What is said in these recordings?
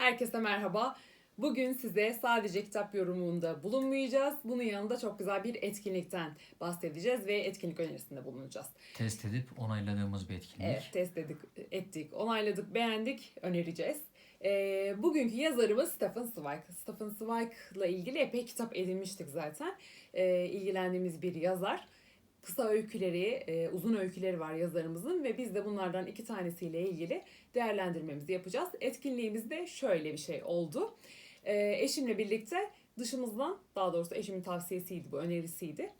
Herkese merhaba. Bugün size sadece kitap yorumunda bulunmayacağız. Bunun yanında çok güzel bir etkinlikten bahsedeceğiz ve etkinlik önerisinde bulunacağız. Test edip onayladığımız bir etkinlik. Evet, test ettik, ettik, onayladık, beğendik, önereceğiz. Ee, bugünkü yazarımız Stephen Zweig. Stephen Zweig'la ilgili epey kitap edinmiştik zaten. Ee, ilgilendiğimiz bir yazar. Kısa öyküleri, e, uzun öyküleri var yazarımızın ve biz de bunlardan iki tanesiyle ilgili değerlendirmemizi yapacağız. Etkinliğimizde şöyle bir şey oldu. Ee, eşimle birlikte dışımızdan, daha doğrusu eşimin tavsiyesiydi bu, önerisiydi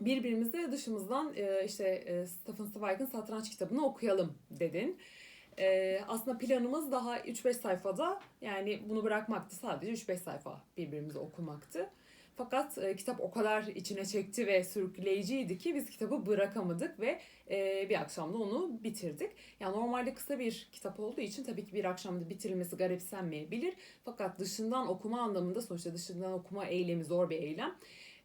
birbirimize dışımızdan e, işte e, Stephen Zweig'in satranç kitabını okuyalım dedin. E, aslında planımız daha 3-5 sayfada yani bunu bırakmaktı sadece 3-5 sayfa birbirimize okumaktı. Fakat e, kitap o kadar içine çekti ve sürükleyiciydi ki biz kitabı bırakamadık ve e, bir akşamda onu bitirdik. Yani normalde kısa bir kitap olduğu için tabii ki bir akşamda bitirilmesi garipsenmeyebilir. Fakat dışından okuma anlamında sonuçta dışından okuma eylemi zor bir eylem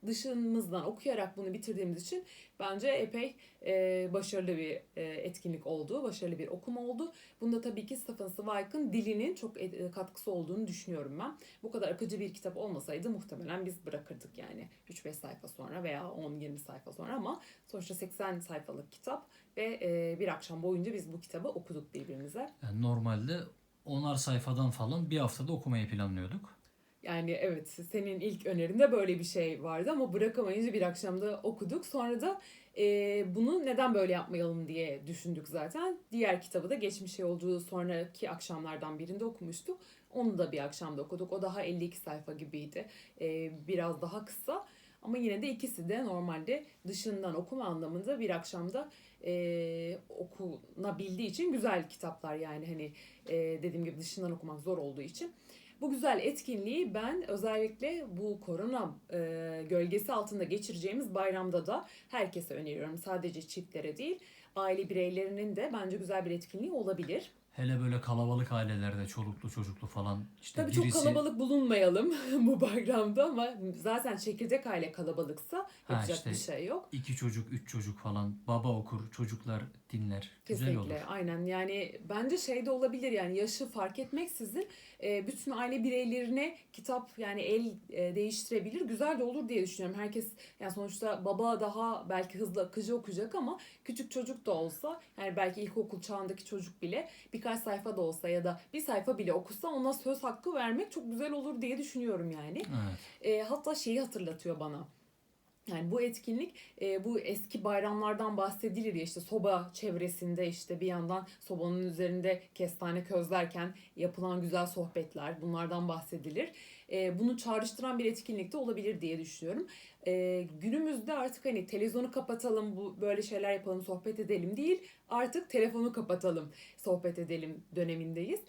dışımızdan okuyarak bunu bitirdiğimiz için bence epey e, başarılı bir e, etkinlik oldu, başarılı bir okuma oldu. Bunda tabii ki Stephen Zweig'ın dilinin çok e, katkısı olduğunu düşünüyorum ben. Bu kadar akıcı bir kitap olmasaydı muhtemelen biz bırakırdık yani 3-5 sayfa sonra veya 10-20 sayfa sonra ama sonuçta 80 sayfalık kitap ve e, bir akşam boyunca biz bu kitabı okuduk birbirimize. Yani normalde onar sayfadan falan bir haftada okumayı planlıyorduk. Yani evet senin ilk önerinde böyle bir şey vardı ama bırakamayınca bir akşamda okuduk. Sonra da e, bunu neden böyle yapmayalım diye düşündük zaten. Diğer kitabı da Geçmiş Yolculuğu sonraki akşamlardan birinde okumuştuk. Onu da bir akşamda okuduk. O daha 52 sayfa gibiydi. E, biraz daha kısa. Ama yine de ikisi de normalde dışından okuma anlamında bir akşamda e, okunabildiği için güzel kitaplar yani hani e, dediğim gibi dışından okumak zor olduğu için. Bu güzel etkinliği ben özellikle bu korona e, gölgesi altında geçireceğimiz bayramda da herkese öneriyorum. Sadece çiftlere değil, aile bireylerinin de bence güzel bir etkinliği olabilir. Hele böyle kalabalık ailelerde çoluklu çocuklu falan işte Tabii çok birisi kalabalık bulunmayalım bu bayramda ama zaten çekirdek aile kalabalıksa yapacak işte bir şey yok. iki çocuk, üç çocuk falan baba okur, çocuklar dinler. Güzel olur. Kesinlikle aynen yani bence şey de olabilir yani yaşı fark etmeksizin e, bütün aile bireylerine kitap yani el e, değiştirebilir güzel de olur diye düşünüyorum. Herkes yani sonuçta baba daha belki hızlı akıcı okuyacak ama küçük çocuk da olsa yani belki ilkokul çağındaki çocuk bile birkaç sayfa da olsa ya da bir sayfa bile okusa ona söz hakkı vermek çok güzel olur diye düşünüyorum yani. Evet. E, hatta şeyi hatırlatıyor bana. Yani bu etkinlik e, bu eski bayramlardan bahsedilir ya işte soba çevresinde işte bir yandan sobanın üzerinde kestane közlerken yapılan güzel sohbetler bunlardan bahsedilir. E, bunu çağrıştıran bir etkinlik de olabilir diye düşünüyorum. E, günümüzde artık hani televizyonu kapatalım bu böyle şeyler yapalım sohbet edelim değil artık telefonu kapatalım sohbet edelim dönemindeyiz.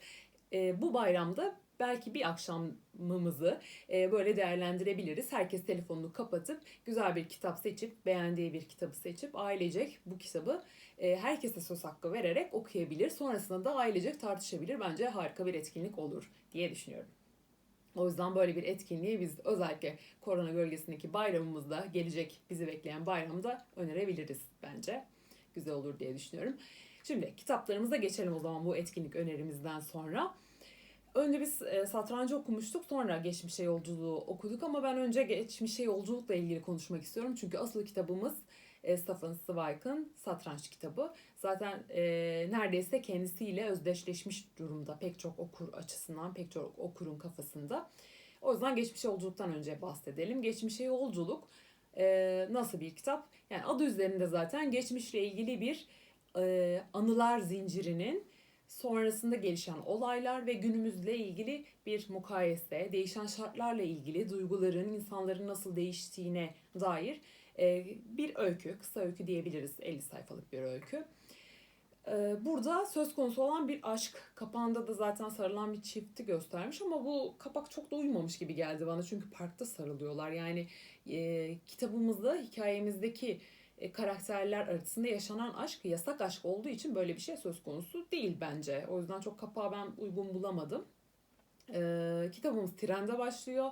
E, bu bayramda belki bir akşamımızı e, böyle değerlendirebiliriz. Herkes telefonunu kapatıp güzel bir kitap seçip beğendiği bir kitabı seçip ailecek bu kitabı e, herkese söz hakkı vererek okuyabilir. Sonrasında da ailecek tartışabilir. Bence harika bir etkinlik olur diye düşünüyorum. O yüzden böyle bir etkinliği biz özellikle korona gölgesindeki bayramımızda gelecek bizi bekleyen bayramda önerebiliriz bence. Güzel olur diye düşünüyorum. Şimdi kitaplarımıza geçelim o zaman bu etkinlik önerimizden sonra. Önce biz e, satrancı okumuştuk sonra geçmişe yolculuğu okuduk ama ben önce geçmişe yolculukla ilgili konuşmak istiyorum. Çünkü asıl kitabımız e, Stephen Zweig'ın satranç kitabı. Zaten e, neredeyse kendisiyle özdeşleşmiş durumda pek çok okur açısından, pek çok okurun kafasında. O yüzden geçmişe yolculuktan önce bahsedelim. Geçmişe yolculuk e, nasıl bir kitap? Yani adı üzerinde zaten geçmişle ilgili bir e, anılar zincirinin sonrasında gelişen olaylar ve günümüzle ilgili bir mukayese, değişen şartlarla ilgili duyguların insanların nasıl değiştiğine dair bir öykü, kısa öykü diyebiliriz 50 sayfalık bir öykü. E, Burada söz konusu olan bir aşk. Kapağında da zaten sarılan bir çifti göstermiş ama bu kapak çok da uymamış gibi geldi bana. Çünkü parkta sarılıyorlar. Yani e, kitabımızda, hikayemizdeki e, karakterler arasında yaşanan aşk yasak aşk olduğu için böyle bir şey söz konusu değil bence. O yüzden çok kapağı ben uygun bulamadım. E, kitabımız trende başlıyor.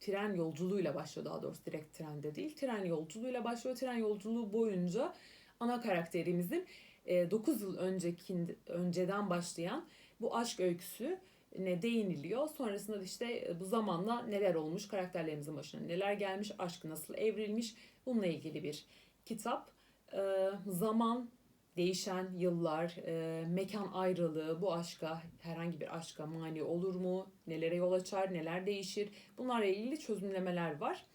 Tren yolculuğuyla başlıyor daha doğrusu direkt trende değil. Tren yolculuğuyla başlıyor. Tren yolculuğu boyunca ana karakterimizin e, 9 yıl önceki önceden başlayan bu aşk öyküsü ne değiniliyor. Sonrasında da işte e, bu zamanla neler olmuş, karakterlerimizin başına neler gelmiş, aşk nasıl evrilmiş bununla ilgili bir kitap. Ee, zaman, değişen yıllar, e, mekan ayrılığı bu aşka, herhangi bir aşka mani olur mu? Nelere yol açar, neler değişir? Bunlarla ilgili çözümlemeler var.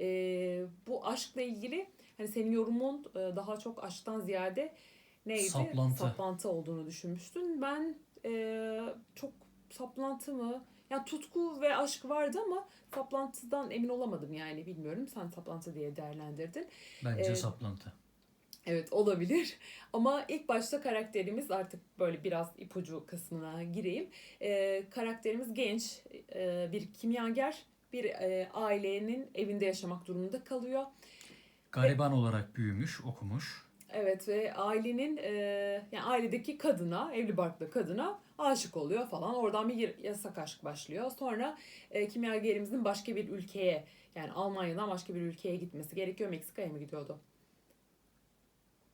Ee, bu aşkla ilgili hani senin yorumun e, daha çok aşktan ziyade neydi? Saplantı. Saplantı olduğunu düşünmüştün. Ben e, çok saplantı mı? Ya tutku ve aşk vardı ama saplantıdan emin olamadım yani bilmiyorum. Sen saplantı diye değerlendirdin. Bence Ee, saplantı. Evet olabilir ama ilk başta karakterimiz artık böyle biraz ipucu kısmına gireyim. Ee, karakterimiz genç e, bir kimyager bir e, ailenin evinde yaşamak durumunda kalıyor. Gariban olarak büyümüş, okumuş. Evet ve ailenin e, yani ailedeki kadına evli barklı kadına aşık oluyor falan. Oradan bir yasak aşk başlıyor. Sonra e, kimyagerimizin başka bir ülkeye yani Almanya'dan başka bir ülkeye gitmesi gerekiyor. Meksika'ya mı gidiyordu?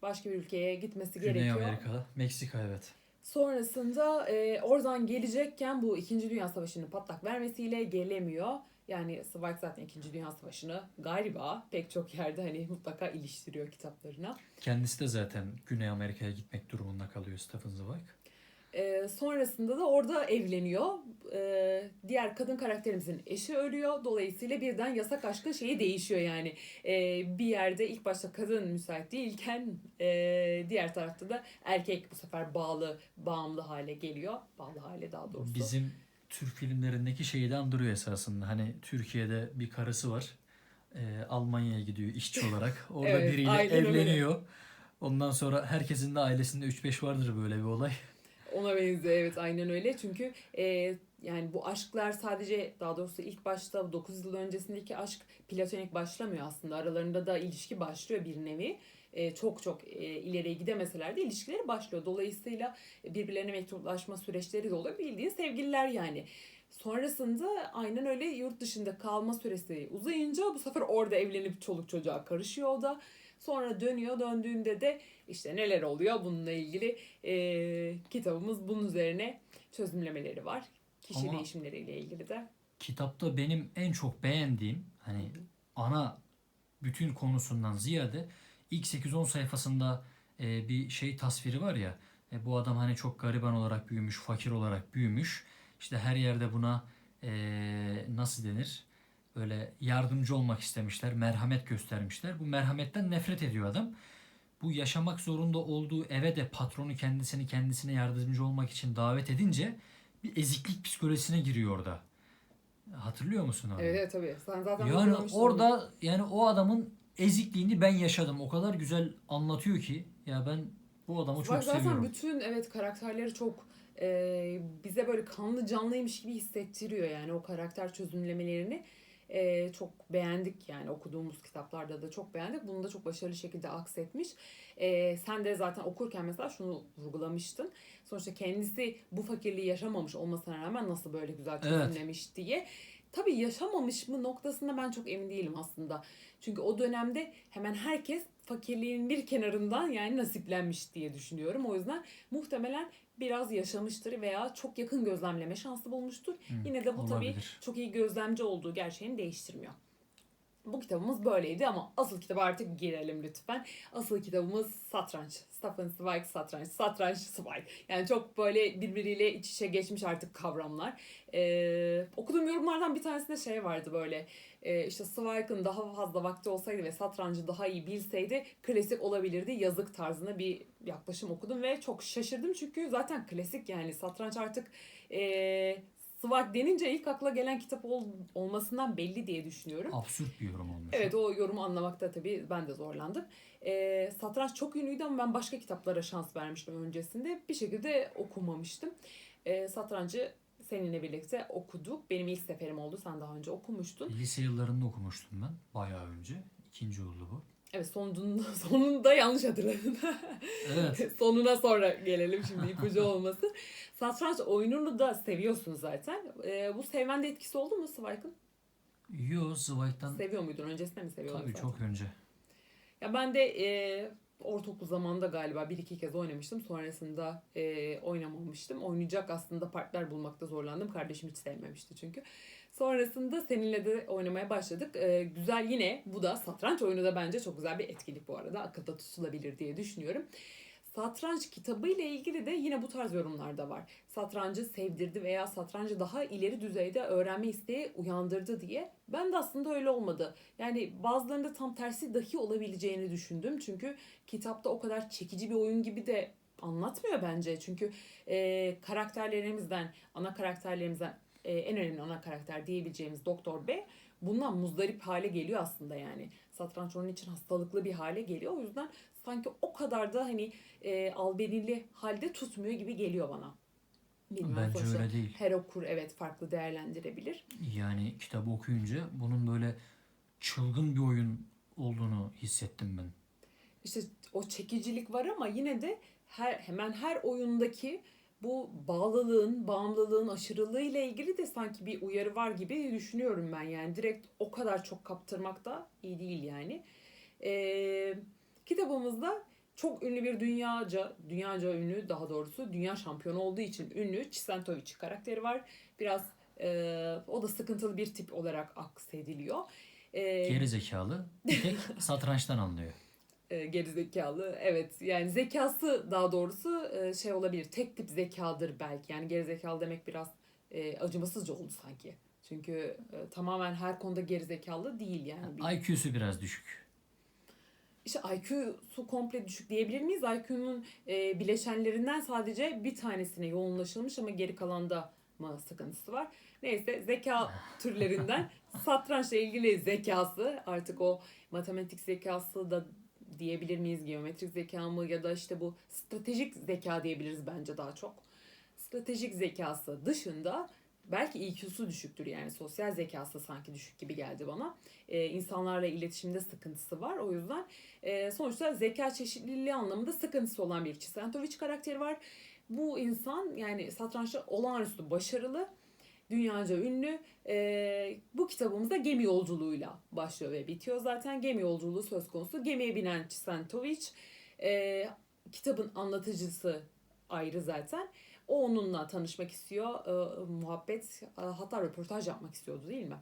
Başka bir ülkeye gitmesi Güney gerekiyor. Amerika, Meksika evet. Sonrasında e, oradan gelecekken bu 2. Dünya Savaşı'nın patlak vermesiyle gelemiyor. Yani Zweig zaten 2. Dünya Savaşı'nı galiba pek çok yerde hani mutlaka iliştiriyor kitaplarına. Kendisi de zaten Güney Amerika'ya gitmek durumunda kalıyor Stephen Zweig. E, sonrasında da orada evleniyor. E, diğer kadın karakterimizin eşi ölüyor. Dolayısıyla birden yasak aşkın şeyi değişiyor yani. E, bir yerde ilk başta kadın müsait değilken e, diğer tarafta da erkek bu sefer bağlı, bağımlı hale geliyor. Bağlı hale daha doğrusu. Bizim Türk filmlerindeki şeyi de andırıyor esasında. Hani Türkiye'de bir karısı var. Ee, Almanya'ya gidiyor işçi olarak. Orada Evet, biriyle aynen öyle. evleniyor. Ondan sonra herkesin de ailesinde 3-5 vardır böyle bir olay. Ona benziyor evet aynen öyle çünkü e, yani bu aşklar sadece daha doğrusu ilk başta 9 yıl öncesindeki aşk platonik başlamıyor aslında aralarında da ilişki başlıyor bir nevi. E, çok çok e, ileriye gidemeseler de ilişkileri başlıyor. Dolayısıyla birbirlerine mektuplaşma süreçleri de oluyor. Bildiğin sevgililer yani. Sonrasında aynen öyle yurt dışında kalma süresi uzayınca bu sefer orada evlenip çoluk çocuğa karışıyor o da. Sonra dönüyor döndüğünde de işte neler oluyor bununla ilgili e, kitabımız bunun üzerine çözümlemeleri var. Kişi Ama- değişimleriyle ilgili de. Kitapta benim en çok beğendiğim hani ana bütün konusundan ziyade ilk 8-10 sayfasında e, bir şey tasviri var ya e, bu adam hani çok gariban olarak büyümüş, fakir olarak büyümüş. İşte her yerde buna e, nasıl denir? Böyle yardımcı olmak istemişler, merhamet göstermişler. Bu merhametten nefret ediyor adam. Bu yaşamak zorunda olduğu eve de patronu kendisini kendisine yardımcı olmak için davet edince bir eziklik psikolojisine giriyor orada. Hatırlıyor musun abi? Evet tabii. Sen zaten Yani orada yani o adamın ezikliğini ben yaşadım. O kadar güzel anlatıyor ki ya ben bu adamı Bak çok zaten seviyorum. bütün evet karakterleri çok e, bize böyle kanlı canlıymış gibi hissettiriyor yani o karakter çözümlemelerini e, çok beğendik yani okuduğumuz kitaplarda da çok beğendik. Bunu da çok başarılı şekilde aksetmiş. E, sen de zaten okurken mesela şunu vurgulamıştın. Sonuçta kendisi bu fakirliği yaşamamış olmasına rağmen nasıl böyle güzel çözümlemiş diye. Tabii yaşamamış mı noktasında ben çok emin değilim aslında. Çünkü o dönemde hemen herkes fakirliğin bir kenarından yani nasiplenmiş diye düşünüyorum. O yüzden muhtemelen biraz yaşamıştır veya çok yakın gözlemleme şansı bulmuştur. Yine de bu tabii olabilir. çok iyi gözlemci olduğu gerçeğini değiştirmiyor. Bu kitabımız böyleydi ama asıl kitaba artık girelim lütfen. Asıl kitabımız Satranç. Stephen Zweig Satranç. Satranç Zweig. Yani çok böyle birbiriyle iç içe geçmiş artık kavramlar. Ee, okuduğum yorumlardan bir tanesinde şey vardı böyle. Ee, işte Zweig'ın daha fazla vakti olsaydı ve satrancı daha iyi bilseydi klasik olabilirdi. Yazık tarzında bir yaklaşım okudum ve çok şaşırdım çünkü zaten klasik yani satranç artık ee, Zweig denince ilk akla gelen kitap ol- olmasından belli diye düşünüyorum. Absürt bir yorum olmuş. Evet o yorumu anlamakta tabii ben de zorlandım. Ee, satranç çok ünlüydü ama ben başka kitaplara şans vermiştim öncesinde. Bir şekilde okumamıştım. Ee, satrancı seninle birlikte okuduk. Benim ilk seferim oldu. Sen daha önce okumuştun. Lise yıllarında okumuştum ben. Bayağı önce. İkinci oldu bu. Evet sonunda, sonunda yanlış hatırladın. Evet. Sonuna sonra gelelim şimdi ipucu olmasın. Satranç oyununu da seviyorsun zaten. Ee, bu sevmende etkisi oldu mu Zweig'ın? Yo Zweig'dan Seviyor muydun? Öncesinde mi seviyordun? tabii zaten? çok önce. Ya ben de e, ortaokul zamanında galiba bir iki kez oynamıştım. Sonrasında e, oynamamıştım. Oynayacak aslında partner bulmakta zorlandım. Kardeşim hiç sevmemişti çünkü. Sonrasında seninle de oynamaya başladık. E, güzel yine bu da satranç oyunu da bence çok güzel bir etkinlik bu arada. Akılda tutulabilir diye düşünüyorum. Satranç kitabı ile ilgili de yine bu tarz yorumlar da var. Satrancı sevdirdi veya satrancı daha ileri düzeyde öğrenme isteği uyandırdı diye. Ben de aslında öyle olmadı. Yani bazılarında tam tersi dahi olabileceğini düşündüm. Çünkü kitapta o kadar çekici bir oyun gibi de anlatmıyor bence. Çünkü e, karakterlerimizden, ana karakterlerimizden e, en önemli ana karakter diyebileceğimiz Doktor B bundan muzdarip hale geliyor aslında yani. Satranç onun için hastalıklı bir hale geliyor. O yüzden sanki o kadar da hani e, albenili halde tutmuyor gibi geliyor bana. Bilmiyorum, Bence sonuçta öyle değil. Her okur evet farklı değerlendirebilir. Yani kitabı okuyunca bunun böyle çılgın bir oyun olduğunu hissettim ben. İşte o çekicilik var ama yine de her hemen her oyundaki bu bağlılığın, bağımlılığın aşırılığı ile ilgili de sanki bir uyarı var gibi düşünüyorum ben. Yani direkt o kadar çok kaptırmak da iyi değil yani. Ee, kitabımızda çok ünlü bir dünyaca, dünyaca ünlü daha doğrusu dünya şampiyonu olduğu için ünlü Chisentovic karakteri var. Biraz e, o da sıkıntılı bir tip olarak aksediliyor. Ee, Geri zekalı tek satrançtan anlıyor. E, gerizekalı. Evet yani zekası daha doğrusu e, şey olabilir. Tek tip zekadır belki. Yani gerizekalı demek biraz e, acımasızca oldu sanki. Çünkü e, tamamen her konuda gerizekalı değil yani. Bir- IQ'su biraz düşük. İşte IQ'su komple düşük diyebilir miyiz? IQ'nun e, bileşenlerinden sadece bir tanesine yoğunlaşılmış ama geri kalanda mı sıkıntısı var? Neyse zeka türlerinden satrançla ilgili zekası artık o matematik zekası da diyebilir miyiz? Geometrik zeka mı ya da işte bu stratejik zeka diyebiliriz bence daha çok. Stratejik zekası dışında belki IQ'su düşüktür yani sosyal zekası sanki düşük gibi geldi bana. Ee, insanlarla iletişimde sıkıntısı var o yüzden e, sonuçta zeka çeşitliliği anlamında sıkıntısı olan bir Chisentovic karakteri var. Bu insan yani satrançta olağanüstü başarılı, dünyaca ünlü. E, bu kitabımızda gemi yolculuğuyla başlıyor ve bitiyor zaten. Gemi yolculuğu söz konusu. Gemiye binen Chisentovic, e, kitabın anlatıcısı ayrı zaten. O onunla tanışmak istiyor, e, muhabbet, e, hatta röportaj yapmak istiyordu değil mi?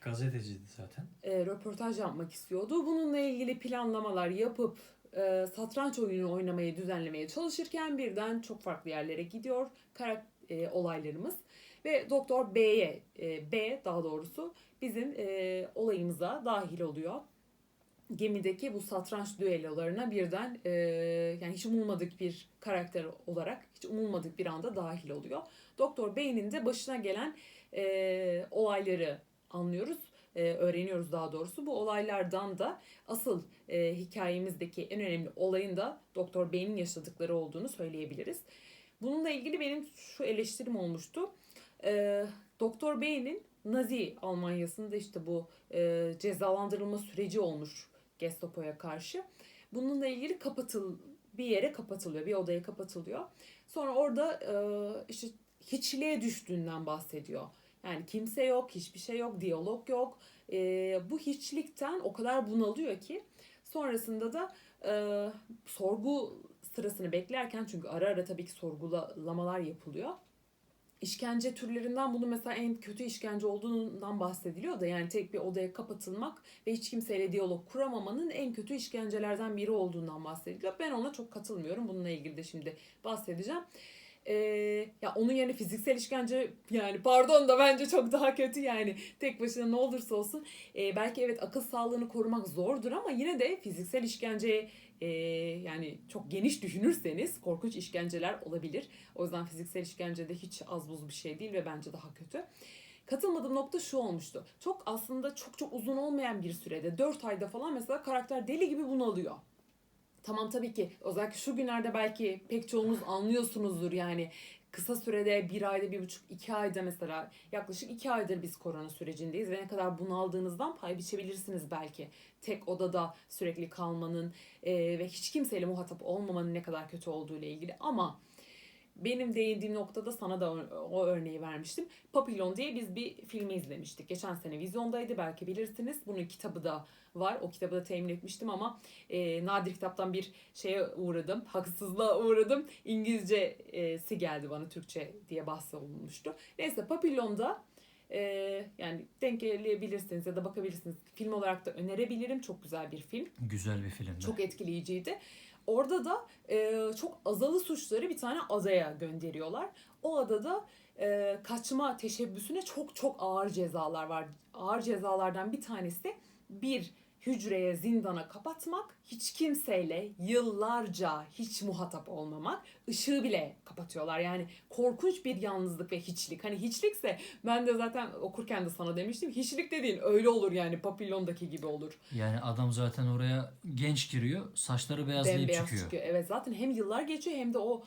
Gazeteciydi zaten. e, röportaj yapmak istiyordu. Bununla ilgili planlamalar yapıp e, satranç oyunu oynamayı düzenlemeye çalışırken birden çok farklı yerlere gidiyor karak e, olaylarımız ve Doktor B'ye e, B daha doğrusu bizim e, olayımıza dahil oluyor. Gemideki bu satranç düellolarına birden e, yani hiç umulmadık bir karakter olarak hiç umulmadık bir anda dahil oluyor. Doktor B'nin de başına gelen e, olayları anlıyoruz, e, öğreniyoruz daha doğrusu. Bu olaylardan da asıl e, hikayemizdeki en önemli olayın da Doktor B'nin yaşadıkları olduğunu söyleyebiliriz. Bununla ilgili benim şu eleştirim olmuştu. E, Doktor B'nin Nazi Almanya'sında işte bu e, cezalandırılma süreci olmuş Gestapo'ya karşı. Bununla ilgili kapatıl bir yere kapatılıyor, bir odaya kapatılıyor. Sonra orada e, işte hiçliğe düştüğünden bahsediyor. Yani kimse yok, hiçbir şey yok, diyalog yok. Ee, bu hiçlikten o kadar bunalıyor ki sonrasında da e, sorgu sırasını beklerken çünkü ara ara tabii ki sorgulamalar yapılıyor. İşkence türlerinden bunu mesela en kötü işkence olduğundan bahsediliyor da yani tek bir odaya kapatılmak ve hiç kimseyle diyalog kuramamanın en kötü işkencelerden biri olduğundan bahsediliyor. Ben ona çok katılmıyorum. Bununla ilgili de şimdi bahsedeceğim. Ee, ya onun yerine fiziksel işkence yani pardon da bence çok daha kötü yani tek başına ne olursa olsun Ee, belki evet akıl sağlığını korumak zordur ama yine de fiziksel işkenceye e, yani çok geniş düşünürseniz korkunç işkenceler olabilir. O yüzden fiziksel işkence de hiç az buz bir şey değil ve bence daha kötü. Katılmadığım nokta şu olmuştu. Çok aslında çok çok uzun olmayan bir sürede 4 ayda falan mesela karakter deli gibi bunalıyor. Tamam tabii ki özellikle şu günlerde belki pek çoğunuz anlıyorsunuzdur yani kısa sürede bir ayda bir buçuk iki ayda mesela yaklaşık iki aydır biz korona sürecindeyiz ve ne kadar bunaldığınızdan pay biçebilirsiniz belki. Tek odada sürekli kalmanın e, ve hiç kimseyle muhatap olmamanın ne kadar kötü olduğu ile ilgili ama benim değindiğim noktada sana da o, örneği vermiştim. Papillon diye biz bir filmi izlemiştik. Geçen sene vizyondaydı belki bilirsiniz. Bunun kitabı da var. O kitabı da temin etmiştim ama e, nadir kitaptan bir şeye uğradım. Haksızlığa uğradım. İngilizcesi geldi bana Türkçe diye bahsedilmişti. Neyse Papillon'da e, yani denk gelebilirsiniz ya da bakabilirsiniz. Film olarak da önerebilirim. Çok güzel bir film. Güzel bir filmdi. Çok etkileyiciydi. Orada da e, çok azalı suçları bir tane adaya gönderiyorlar. O adada e, kaçma teşebbüsüne çok çok ağır cezalar var. Ağır cezalardan bir tanesi bir hücreye zindana kapatmak, hiç kimseyle yıllarca hiç muhatap olmamak, ışığı bile kapatıyorlar. Yani korkunç bir yalnızlık ve hiçlik. Hani hiçlikse ben de zaten okurken de sana demiştim. Hiçlik de değil öyle olur yani papillondaki gibi olur. Yani adam zaten oraya genç giriyor. Saçları beyazlayıp Bembeyaz çıkıyor. Evet zaten hem yıllar geçiyor hem de o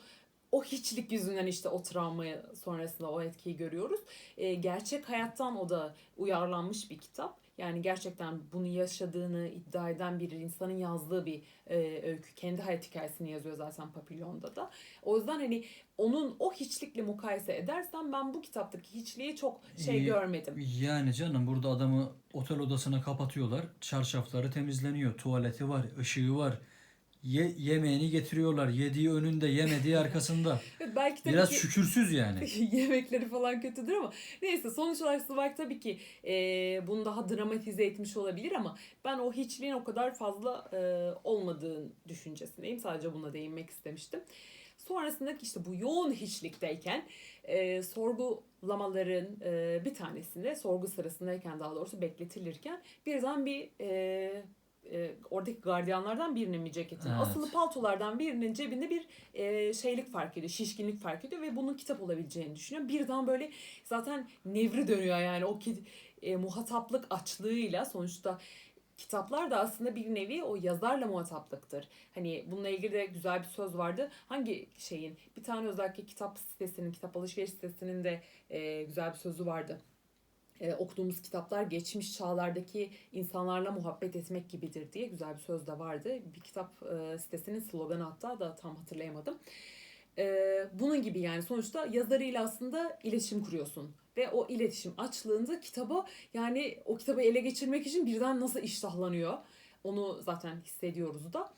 o hiçlik yüzünden işte o travmayı sonrasında o etkiyi görüyoruz. Ee, gerçek hayattan o da uyarlanmış bir kitap. Yani gerçekten bunu yaşadığını iddia eden bir insanın yazdığı bir e, öykü. Kendi hayat hikayesini yazıyor zaten Papillon'da da. O yüzden hani onun o hiçlikle mukayese edersen ben bu kitaptaki hiçliği çok şey İyi. görmedim. Yani canım burada adamı otel odasına kapatıyorlar. Çarşafları temizleniyor. Tuvaleti var, ışığı var. Ye, yemeğini getiriyorlar. Yediği önünde, yemediği arkasında. Belki tabii Biraz ki... şükürsüz yani. Yemekleri falan kötüdür ama neyse sonuç olarak Zweig tabii ki e, bunu daha dramatize etmiş olabilir ama ben o hiçliğin o kadar fazla e, olmadığını düşüncesindeyim. Sadece buna değinmek istemiştim. Sonrasında işte bu yoğun hiçlikteyken e, sorgulamaların e, bir tanesinde sorgu sırasındayken daha doğrusu bekletilirken birden bir e, oradaki gardiyanlardan birinin mi ceketin Evet. asılı paltolardan birinin cebinde bir e, şeylik fark ediyor, şişkinlik fark ediyor ve bunun kitap olabileceğini düşünüyor. Birden böyle zaten nevri dönüyor yani o ki, e, muhataplık açlığıyla sonuçta kitaplar da aslında bir nevi o yazarla muhataplıktır. Hani bununla ilgili de güzel bir söz vardı. Hangi şeyin? Bir tane özellikle kitap sitesinin, kitap alışveriş sitesinin de e, güzel bir sözü vardı. E, okuduğumuz kitaplar geçmiş çağlardaki insanlarla muhabbet etmek gibidir diye güzel bir söz de vardı. Bir kitap e, sitesinin sloganı hatta da tam hatırlayamadım. E, bunun gibi yani sonuçta yazarıyla aslında iletişim kuruyorsun. Ve o iletişim açlığında kitaba yani o kitabı ele geçirmek için birden nasıl iştahlanıyor. Onu zaten hissediyoruz da.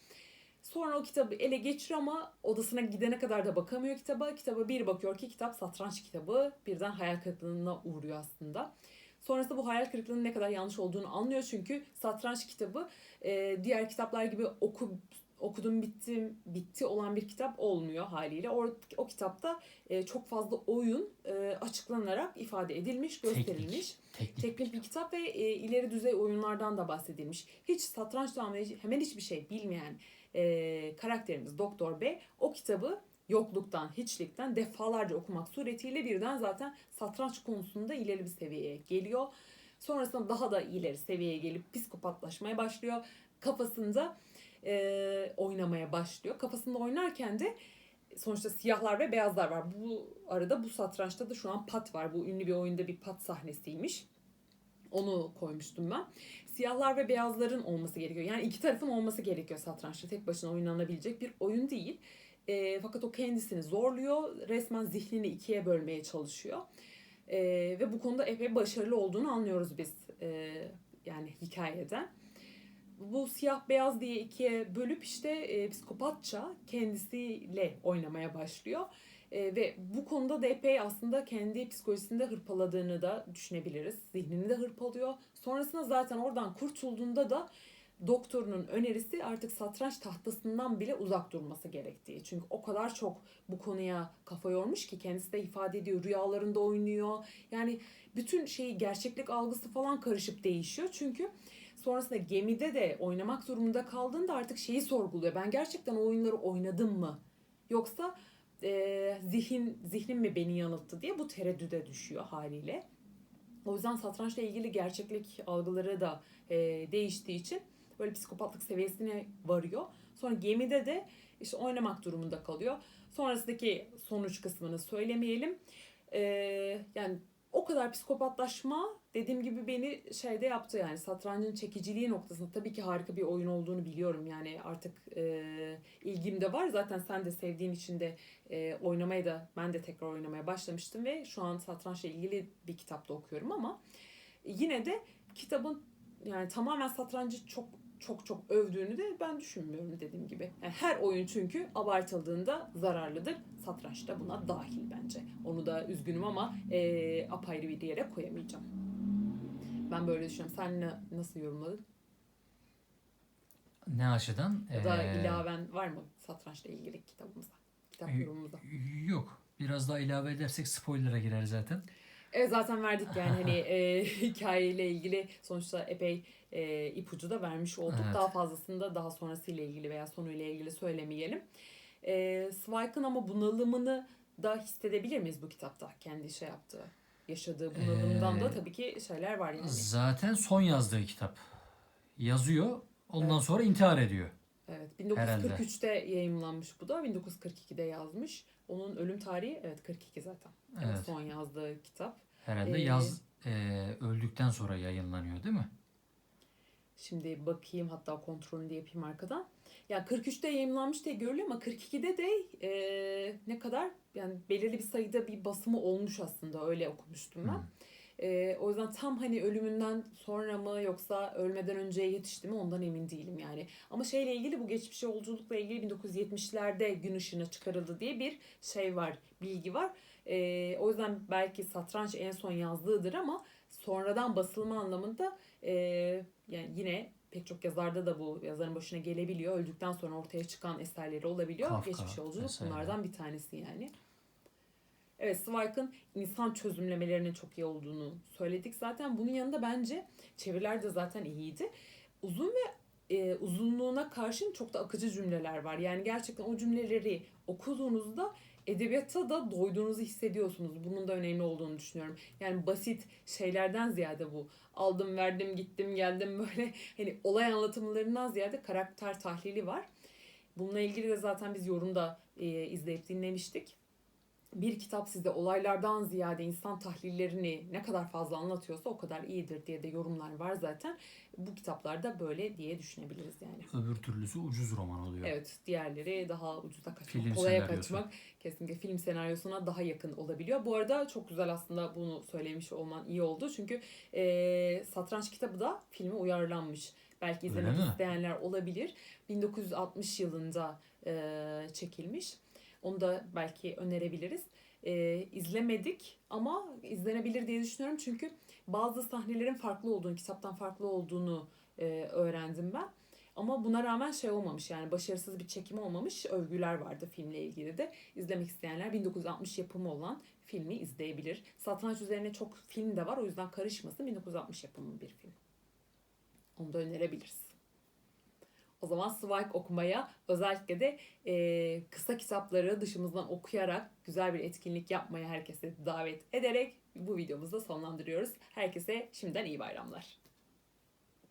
Sonra o kitabı ele geçiriyor ama odasına gidene kadar da bakamıyor kitaba. Kitaba bir bakıyor ki kitap satranç kitabı. Birden hayal kırıklığına uğruyor aslında. Sonrasında bu hayal kırıklığının ne kadar yanlış olduğunu anlıyor çünkü satranç kitabı e, diğer kitaplar gibi oku okudum bitti bitti olan bir kitap olmuyor haliyle. O, o kitapta e, çok fazla oyun e, açıklanarak ifade edilmiş, gösterilmiş. Teknik. Teknik bir kitap ve e, ileri düzey oyunlardan da bahsedilmiş. Hiç satranç hemen hiçbir şey bilmeyen e, karakterimiz Doktor B o kitabı yokluktan, hiçlikten defalarca okumak suretiyle birden zaten satranç konusunda ileri bir seviyeye geliyor. Sonrasında daha da ileri seviyeye gelip psikopatlaşmaya başlıyor. Kafasında e, oynamaya başlıyor. Kafasında oynarken de sonuçta siyahlar ve beyazlar var. Bu arada bu satrançta da şu an pat var. Bu ünlü bir oyunda bir pat sahnesiymiş. Onu koymuştum ben. Siyahlar ve beyazların olması gerekiyor. Yani iki tarafın olması gerekiyor satrançta. Tek başına oynanabilecek bir oyun değil. E, fakat o kendisini zorluyor. Resmen zihnini ikiye bölmeye çalışıyor. E, ve bu konuda epey başarılı olduğunu anlıyoruz biz. E, yani hikayeden. Bu siyah beyaz diye ikiye bölüp işte e, psikopatça kendisiyle oynamaya başlıyor. E, ve bu konuda da epey aslında kendi psikolojisinde hırpaladığını da düşünebiliriz. Zihnini de hırpalıyor. Sonrasında zaten oradan kurtulduğunda da doktorunun önerisi artık satranç tahtasından bile uzak durması gerektiği. Çünkü o kadar çok bu konuya kafa yormuş ki kendisi de ifade ediyor. Rüyalarında oynuyor. Yani bütün şeyi gerçeklik algısı falan karışıp değişiyor. Çünkü sonrasında gemide de oynamak durumunda kaldığında artık şeyi sorguluyor. Ben gerçekten o oyunları oynadım mı? Yoksa e, zihin zihnim mi beni yanılttı diye bu tereddüde düşüyor haliyle. O yüzden satrançla ilgili gerçeklik algıları da e, değiştiği için böyle psikopatlık seviyesine varıyor. Sonra gemide de işte oynamak durumunda kalıyor. Sonrasındaki sonuç kısmını söylemeyelim. E, yani o kadar psikopatlaşma dediğim gibi beni şeyde yaptı yani satrancın çekiciliği noktasında. Tabii ki harika bir oyun olduğunu biliyorum yani artık e, ilgim de var. Zaten sen de sevdiğin için de e, oynamaya da ben de tekrar oynamaya başlamıştım ve şu an satrançla ilgili bir kitap da okuyorum ama yine de kitabın yani tamamen satrancı çok çok çok övdüğünü de ben düşünmüyorum dediğim gibi. Yani her oyun çünkü abartıldığında zararlıdır. Satranç da buna dahil bence. Onu da üzgünüm ama e, apayrı bir yere koyamayacağım. Ben böyle düşünüyorum. Sen ne, nasıl yorumladın? Ne açıdan? Ya da Ee, ilaven var mı satrançla ilgili kitabımızda? Kitap yorumumuzda. Yok. Biraz daha ilave edersek spoiler'a girer zaten. Evet zaten verdik yani hani e, hikayeyle ilgili sonuçta epey e, ipucu da vermiş olduk. Evet. Daha fazlasını da daha sonrasıyla ilgili veya sonuyla ilgili söylemeyelim. E, Zweig'ın ama bunalımını da hissedebilir miyiz bu kitapta? Kendi şey yaptığı, yaşadığı bunalımdan da Ee, tabii ki şeyler var yani. Zaten son yazdığı kitap. Yazıyor. Ondan Evet. sonra intihar ediyor. Evet, Herhalde. 1943'te yayımlanmış bu da. 1942'de yazmış. Onun ölüm tarihi evet 42 zaten. Yani Evet. Son yazdığı kitap. Herhalde Ee, yaz e, öldükten sonra yayınlanıyor değil mi? Şimdi bakayım hatta kontrolünü de yapayım arkadan. Ya 43'te yayınlanmış diye görülüyor ama 42'de de e, ne kadar yani belirli bir sayıda bir basımı olmuş aslında öyle okumuştum ben. Hı. E, o yüzden tam hani ölümünden sonra mı yoksa ölmeden önce yetişti mi ondan emin değilim yani. Ama şeyle ilgili bu geçmiş yolculukla ilgili 1970'lerde gün ışığına çıkarıldı diye bir şey var, bilgi var. E, o yüzden belki satranç en son yazdığıdır ama sonradan basılma anlamında e, yani yine pek çok yazarda da bu yazarın başına gelebiliyor. Öldükten sonra ortaya çıkan eserleri olabiliyor. Kafka Geçmiş yolculuk vesaire. bunlardan bir tanesi yani. Evet Zweig'ın insan çözümlemelerinin çok iyi olduğunu söyledik. Zaten bunun yanında bence çeviriler de zaten iyiydi. Uzun ve e, uzunluğuna karşın çok da akıcı cümleler var. Yani gerçekten o cümleleri okuduğunuzda edebiyatta da doyduğunuzu hissediyorsunuz. Bunun da önemli olduğunu düşünüyorum. Yani basit şeylerden ziyade bu. Aldım, verdim, gittim, geldim böyle hani olay anlatımlarından ziyade karakter tahlili var. Bununla ilgili de zaten biz yorumda e, izleyip dinlemiştik. Bir kitap size olaylardan ziyade insan tahlillerini ne kadar fazla anlatıyorsa o kadar iyidir diye de yorumlar var zaten. Bu kitaplarda böyle diye düşünebiliriz yani. Öbür türlüsü ucuz roman oluyor. Evet, diğerleri daha ucuza kaçmak, Film kolaya senaryosu. kaçmak kesinlikle film senaryosuna daha yakın olabiliyor. Bu arada çok güzel aslında bunu söylemiş olman iyi oldu. Çünkü e, Satranç kitabı da filme uyarlanmış. Belki izlemek isteyenler olabilir. 1960 yılında e, çekilmiş. Onu da belki önerebiliriz. E, izlemedik ama izlenebilir diye düşünüyorum. Çünkü bazı sahnelerin farklı olduğunu, kitaptan farklı olduğunu e, öğrendim ben. Ama buna rağmen şey olmamış yani başarısız bir çekim olmamış. Övgüler vardı filmle ilgili de. İzlemek isteyenler 1960 yapımı olan filmi izleyebilir. Satranç üzerine çok film de var o yüzden karışmasın. 1960 yapımı bir film. Onu da önerebiliriz. O zaman Zweig okumaya özellikle de e, kısa kitapları dışımızdan okuyarak güzel bir etkinlik yapmaya herkese davet ederek bu videomuzu da sonlandırıyoruz. Herkese şimdiden iyi bayramlar.